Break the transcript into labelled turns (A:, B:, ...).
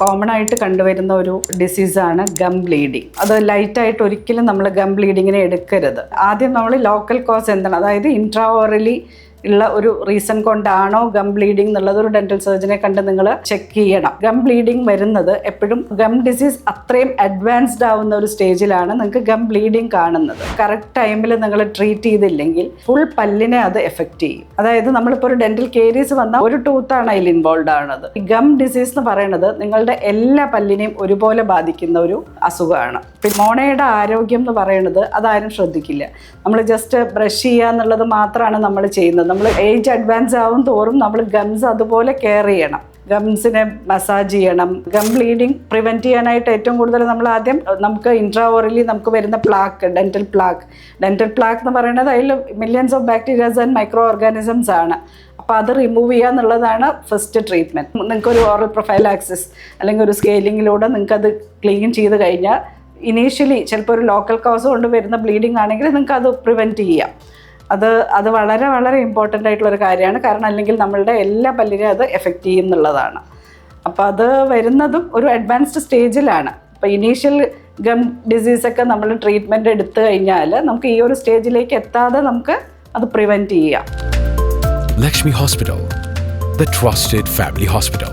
A: Common ആയിട്ട് കണ്ടുവരുന്ന ഒരു ഡിസീസാണ് ഗം ബ്ലീഡിങ് അത് ലൈറ്റായിട്ട് ഒരിക്കലും നമ്മൾ ഗം ബ്ലീഡിങ്ങിനെ എടുക്കരുത്. ആദ്യം നമ്മൾ ലോക്കൽ കോസ് എന്താണ്? അതായത് ഇൻട്രാവോറലി ഉള്ള ഒരു റീസൺ കൊണ്ടാണോ ഗം ബ്ലീഡിംഗ് എന്നുള്ളത് ഒരു ഡെന്റൽ സർജനെ കണ്ട് നിങ്ങൾ ചെക്ക് ചെയ്യണം. ഗം ബ്ലീഡിംഗ് വരുന്നത് എപ്പോഴും ഗം ഡിസീസ് അത്രയും അഡ്വാൻസ്ഡ് ആവുന്ന ഒരു സ്റ്റേജിലാണ് നിങ്ങൾക്ക് ഗം ബ്ലീഡിംഗ് കാണുന്നത്. കറക്റ്റ് ടൈമിൽ നിങ്ങൾ ട്രീറ്റ് ചെയ്തില്ലെങ്കിൽ ഫുൾ പല്ലിനെ അത് എഫക്റ്റ് ചെയ്യും. അതായത് നമ്മളിപ്പോൾ ഒരു ഡെന്റൽ കേരീസ് വന്നാൽ ഒരു ടൂത്താണ് അതിൽ ഇൻവോൾവ് ഈ ഗം ഡിസീസ് എന്ന് പറയുന്നത് നിങ്ങളുടെ എല്ലാ പല്ലിനെയും ഒരുപോലെ ബാധിക്കുന്ന ഒരു അസുഖമാണ്. മോണയുടെ ആരോഗ്യം എന്ന് പറയുന്നത് അതാരും ശ്രദ്ധിക്കില്ല. നമ്മൾ ജസ്റ്റ് ബ്രഷ് ചെയ്യുക എന്നുള്ളത് മാത്രമാണ് നമ്മൾ ചെയ്യുന്നത്. നമ്മൾ ഏജ് അഡ്വാൻസ് ആവും തോറും നമ്മൾ ഗംസ് അതുപോലെ കെയർ ചെയ്യണം. ഗംസിനെ മസാജ് ചെയ്യണം. ഗം ബ്ലീഡിങ് പ്രിവെന്റ് ചെയ്യാനായിട്ട് ഏറ്റവും കൂടുതൽ നമ്മൾ ആദ്യം നമുക്ക് ഇൻട്രാവോറലി നമുക്ക് വരുന്ന plaque dental plaque dental plaque എന്ന് പറയുന്നത് അതിൽ millions of bacterias and microorganisms ആണ്. അപ്പോൾ അത് റിമൂവ് ചെയ്യുക എന്നുള്ളതാണ് ഫസ്റ്റ് ട്രീറ്റ്മെന്റ് നിങ്ങൾക്കൊരു ഓറൽ പ്രൊഫൈൽ ആക്സസ് അല്ലെങ്കിൽ ഒരു സ്കെയിലിങ്ങിലൂടെ നിങ്ങൾക്കത് ക്ലീൻ ചെയ്ത് കഴിഞ്ഞാൽ ഇനീഷ്യലി ചിലപ്പോൾ ഒരു ലോക്കൽ കോസ് കൊണ്ട് വരുന്ന ബ്ലീഡിങ് ആണെങ്കിൽ നിങ്ങൾക്ക് അത് പ്രിവെന്റ് ചെയ്യാം. അത് അത് വളരെ വളരെ ഇമ്പോർട്ടന്റ് ആയിട്ടുള്ളൊരു കാര്യമാണ്. കാരണം അല്ലെങ്കിൽ നമ്മളുടെ എല്ലാ പല്ലിനെയും അത് എഫക്റ്റ് ചെയ്യും എന്നുള്ളതാണ് അപ്പോൾ അത് വരുന്നതും ഒരു അഡ്വാൻസ്ഡ് സ്റ്റേജിലാണ് അപ്പോൾ ഇനീഷ്യൽ ഗം ഡിസീസൊക്കെ നമ്മൾ ട്രീറ്റ്മെന്റ് എടുത്തു കഴിഞ്ഞാൽ നമുക്ക് ഈ ഒരു സ്റ്റേജിലേക്ക് എത്താതെ നമുക്ക് അത് പ്രിവെന്റ് ചെയ്യാം.
B: Lakshmi hospital the trusted family hospital.